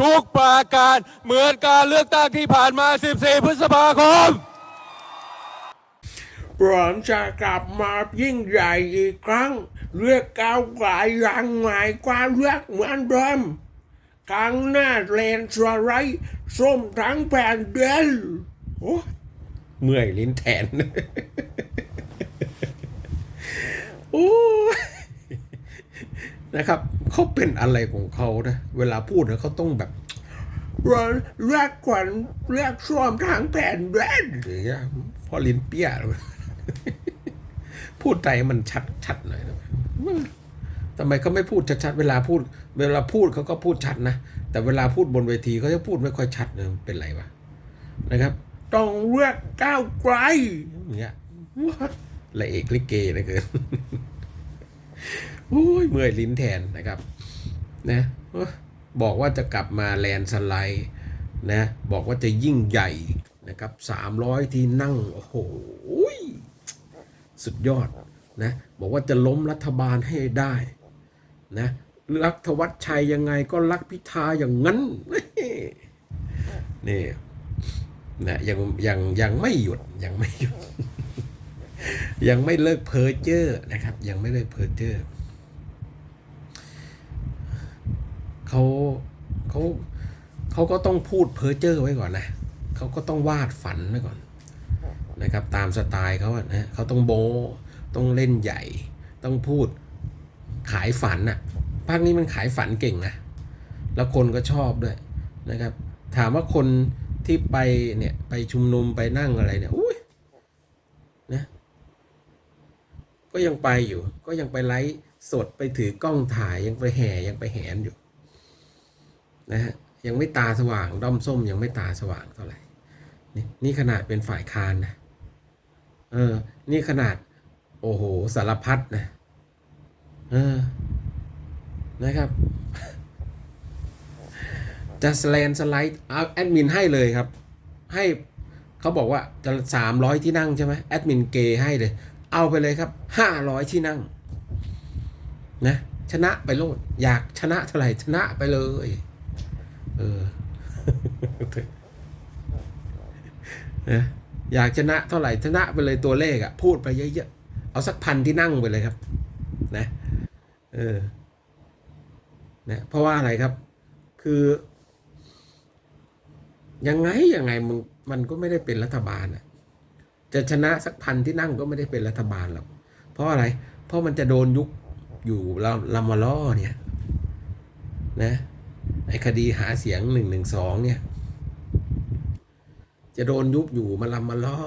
ทุกประการเหมือนการเลือกตั้งที่ผ่านมา 14 พฤษภาคมเราจะกลับมายิ่งใหญ่อีกครั้งเรียกก้าวไกลยังไงความเลือกเหมือนเดิมครั้งหน้าเลนสไลด์ส้มทั้งแผ่นเดินโอ้เมื่อยลิ้นแทนโอ้นะครับ เขาเป็นอะไรของเขานะเวลาพูดเนะเขาต้องแบบเราเรียกขวัญเรียกส้มทั้งแผ่นเดินอย่างเงี้ยพอลิ้นเปียเลยพูดใจมันชัดชัดหน่อยนะทำไมเขาไม่พูดชัดๆเวลาพูด เวลาพูดเขาก็พูดชัดนะแต่เวลาพูดบนเวทีเขาจะพูดไม่ค่อยชัดเลยเป็นไรวะนะครับ ต้องเรียกก้าวไกลอย่างเงี้ยละเอกลิเกเหลยเกิน โอ้ยเมื่อยลิ้นแทนนะครับนะโอ้ยบอกว่าจะกลับมาแลนสไลด์นะบอกว่าจะยิ่งใหญ่นะครับสามร้อยที่นั่ง โอ้โหสุดยอดนะบอกว่าจะล้มรัฐบาลให้ได้นะรักธวัชชัยยังไงก็รักพิธาอย่างนั้นนี่นะยังยังยังไม่หยุดยังไม่หยุด ยังไม่เลิกเพ้อเจ้อนะครับ ยังไม่เลิกเพ้อเจ้อ เขาเขาเขาก็ต้องพูดเพ้อเจ้อไว้ก่อนนะเขาก็ต้องวาดฝันไว้ก่อนนะครับตามสไตล์เขาอะนะเขาต้องโบต้องเล่นใหญ่ ต้องพูดขายฝันอะภาคนี้มันขายฝันเก่งนะแล้วคนก็ชอบด้วยนะครับ ถามว่าคนที่ไปเนี่ยไปชุมนุมไปนั่งอะไรเนี่ยอุ้ยนะก็ยังไปอยู่ ก็ยังไปไลฟ์สดไปถือกล้องถ่ายยังไปแห่ยังไปแหนอยู่ นะฮะยังไม่ตาสว่างด้อมส้มยังไม่ตาสว่างเท่าไหร่นี่นี่ขนาดเป็นฝ่ายค้านนะเออ นี่ขนาด โอ้โหสารพัดนะเออนะครับจะสแลนสไลด์เอาแอดมินให้เลยครับ ให้เขาบอกว่าจะสามร้อยที่นั่งใช่ไหมแอดมินเกให้เลย เอาไปเลยครับห้าร้อยที่นั่ง นะ ชนะไปโลดอยากชนะเท่าไหร่ชนะไปเลย เออนะอยากชนะเท่าไหร่ชนะไปเลยตัวเลขอะพูดไปเยอะๆเอาสักพันที่นั่งไปเลยครับ นะเออนะเพราะว่าอะไรครับ คือ ยังไงยังไงมันมันก็ไม่ได้เป็นรัฐบาลอะจะชนะสักพันที่นั่งก็ไม่ได้เป็นรัฐบาลหรอกเพราะอะไร เพราะมันจะโดนยุคอยู่ลำลำมาล้อเนี่ย นะ ไอ้คดีหาเสียงหนึ่งหนึ่งสองเนี่ย จะโดนยุบอยู่มาลำมาล้อ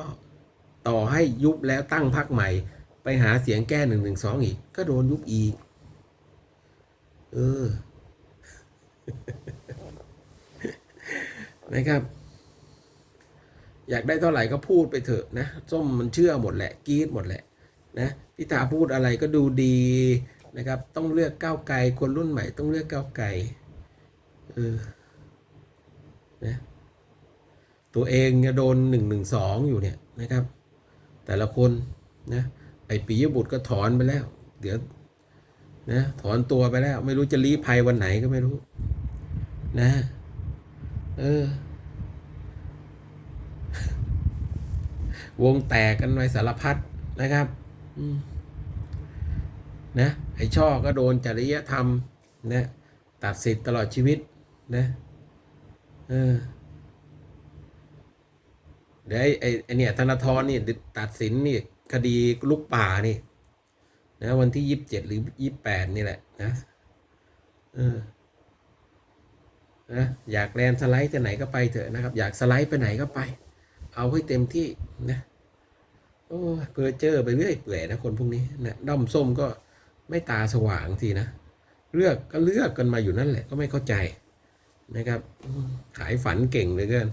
ต่อให้ยุบแล้วตั้งพรรคใหม่ ไปหาเสียงแก้หนึ่งหนึ่งสองอีก ก็โดนยุบอีก เออนะครับ อยากได้เท่าไหร่ก็พูดไปเถอะนะส้มมันเชื่อหมดแหละกรีดหมดแหละนะพิธาพูดอะไรก็ดูดีนะครับ ต้องเลือกก้าวไกลคนรุ่นใหม่ต้องเลือกก้าวไกล เออนะตัวเองจะโดนหนึ่งหนึ่งสองอยู่เนี่ยนะครับ แต่ละคนนะไอปียบุตรก็ถอนไปแล้ว เดี๋ยวนะถอนตัวไปแล้ว ไม่รู้จะรีภัยวันไหนก็ไม่รู้ นะ เออ วงแตกกันไปสารพัดนะครับนะไอช่อก็โดนจริยธรรมนะตัดสิทธิ์ตลอดชีวิต นะเออเดี๋ยวไอ้ไอ้เนี่ยธนาธรนี่ตัดสินนี่คดีลูกป่านี่ นะวันที่ยี่สิบเจ็ดหรือยี่สิบแปดนี่แหละนะเออนะอยากแลนสไลด์จะไหนก็ไปเถอะนะครับ อยากสไลด์ไปไหนก็ไป เอาให้เต็มที่นะโอ้เพอเจอไปเรื่อยเปื่อยนะคนพวกนี้นะด้อมส้มก็ไม่ตาสว่างทีนะ เลือกก็เลือกกันมาอยู่นั่นแหละก็ไม่เข้าใจ นะครับ ขายฝันเก่งเหลือเกิน